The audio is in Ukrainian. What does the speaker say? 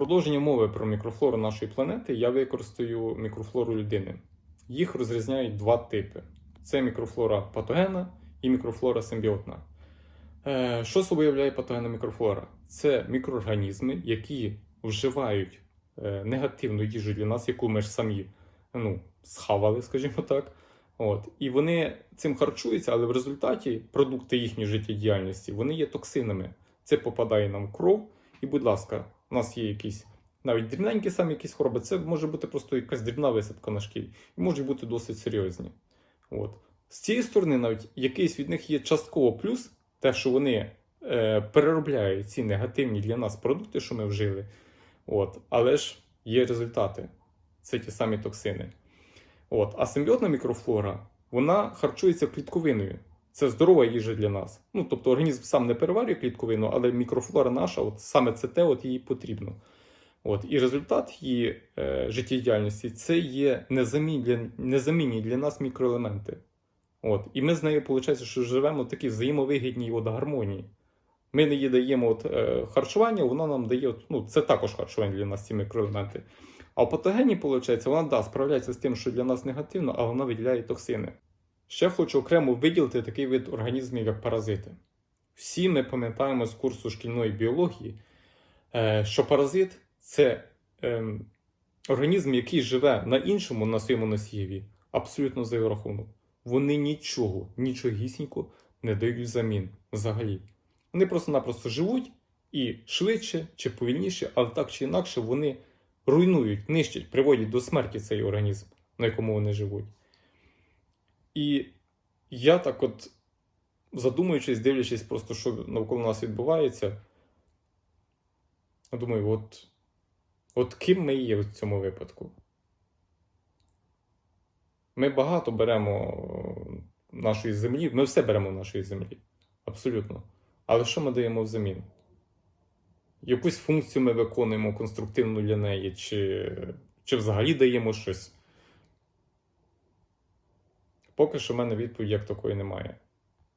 продовження мови про мікрофлору нашої планети я використаю мікрофлору людини. Їх розрізняють два типи: це мікрофлора патогена і мікрофлора симбіотна. Е, Що собою являє патогенна мікрофлора? Це мікроорганізми, які вживають е, негативну їжу для нас, яку ми ж самі ну, схавали, скажімо так. От. І вони цим харчуються, але в результаті продукти їхньої життєдіяльності вони є токсинами. Це попадає нам в кров. І, будь ласка, у нас є якісь навіть дрібненькі самі якісь хвороби. Це може бути просто якась дрібна висадка на шкірі, і можуть бути досить серйозні. От. З цієї сторони, навіть якийсь від них є частково плюс, те, що вони е, переробляють ці негативні для нас продукти, що ми вжили. От. Але ж є результати. Це ті самі токсини. От. А симбіотна мікрофлора, вона харчується клітковиною. Це здорова їжа для нас. Ну, тобто організм сам не переварює клітковину, але мікрофлора наша, от саме це те, от їй потрібно. От. І результат її е, життєдіяльності це є незамінні незамінні для нас мікроелементи. От. І ми з нею, виходить, що живемо в такій взаємовигідній от, гармонії. Ми не їй даємо от, е, харчування, вона нам дає, от, ну, це також харчування для нас, ці мікроелементи. А в патогені, виходить, вона да, справляється з тим, що для нас негативно, а вона виділяє токсини. Ще хочу окремо виділити такий вид організмів, як паразити. Всі ми пам'ятаємо з курсу шкільної біології, е, що паразит це ем, організм, який живе на іншому, на своєму носієві, абсолютно за його рахунок. Вони нічого, нічогісінько не дають взамін взагалі. Вони просто-напросто живуть і швидше чи повільніше, але так чи інакше вони руйнують, нищать, приводять до смерті цей організм, на якому вони живуть. І я так от, задумуючись, дивлячись просто, що навколо нас відбувається, думаю, от, от ким ми є в цьому випадку? Ми багато беремо нашої землі, ми все беремо в нашої землі. Абсолютно. Але що ми даємо взамін? Якусь функцію ми виконуємо конструктивну для неї, чи, чи взагалі даємо щось? Поки що в мене відповіді як такої немає.